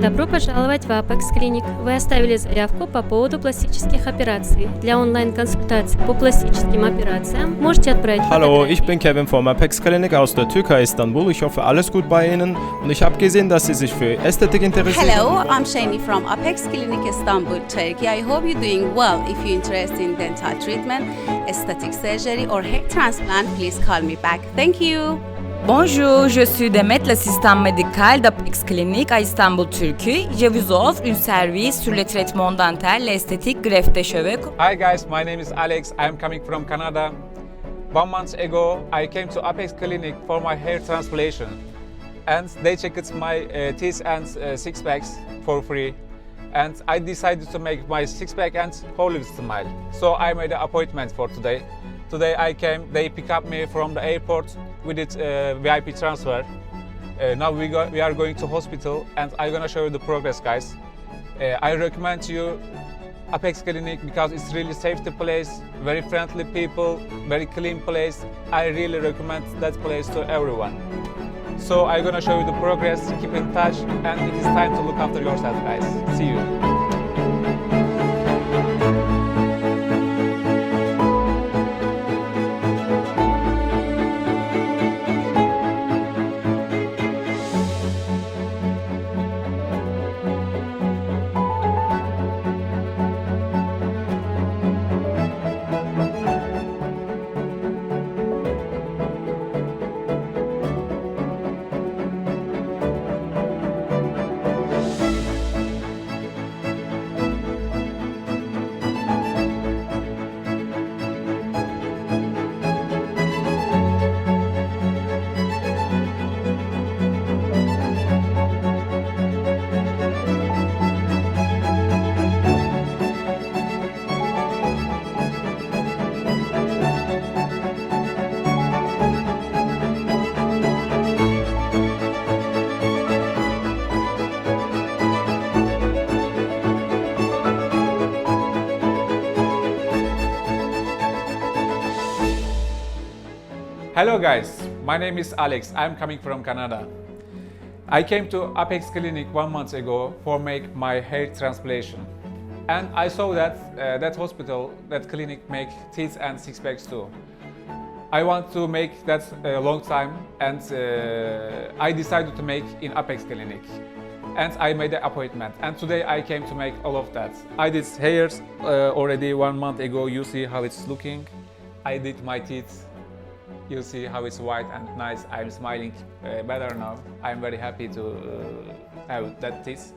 Добро пожаловать в Apex Clinic. Вы оставили заявку по поводу пластических операций. Для онлайн-консультаций по пластическим операциям можете отправить Hallo, фотографии. ich bin Kevin vom Apex Klinik aus der Türkei, Istanbul. Ich hoffe, alles gut bei Ihnen. Und ich habe gesehen, dass Sie sich für Ästhetik interessieren. Hello, I'm Shani from Apex Clinic Istanbul, Turkey. I hope you're doing well. If you're interested in dental treatment, aesthetic surgery, or hair transplant, please call me back. Thank you. Bonjour, je suis Demet, l'assistant médical d'Apex Clinique à Istanbul, Turquie. Je vous offre un service sur le traitement dentaire, l'esthétique, greffe de cheveux. Hi guys, my name is Alex. I'm coming from Canada. One month ago, I came to Apex Clinic for my hair transplantation, and they checked my uh, teeth and uh, six packs for free. And I decided to make my six pack and whole smile. So I made an appointment for today. Today I came. They pick up me from the airport with did uh, VIP transfer. Uh, now we go, we are going to hospital, and I'm gonna show you the progress, guys. Uh, I recommend you Apex Clinic because it's really safety place, very friendly people, very clean place. I really recommend that place to everyone. So I'm gonna show you the progress. Keep in touch, and it is time to look after yourself, guys. See you. Hello guys, my name is Alex. I'm coming from Canada. I came to Apex Clinic one month ago for make my hair transplantation. And I saw that uh, that hospital, that clinic make teeth and six packs too. I want to make that a long time and uh, I decided to make in Apex Clinic. And I made an appointment and today I came to make all of that. I did hairs uh, already one month ago. You see how it's looking. I did my teeth you see how it's white and nice. I'm smiling uh, better now. I'm very happy to uh, have that teeth.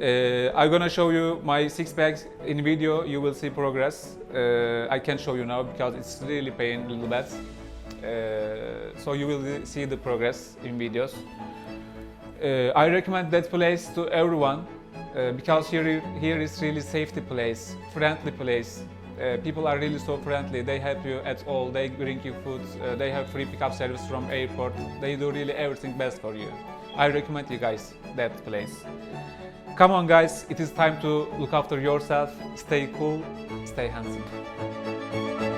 Uh, I'm gonna show you my six packs in video. You will see progress. Uh, I can't show you now because it's really pain a little bit. Uh, so you will see the progress in videos. Uh, I recommend that place to everyone uh, because here, here is really safety place, friendly place. Uh, people are really so friendly. They help you at all. They bring you food. Uh, they have free pickup service from airport. They do really everything best for you. I recommend you guys that place. Come on, guys. It is time to look after yourself. Stay cool. Stay handsome.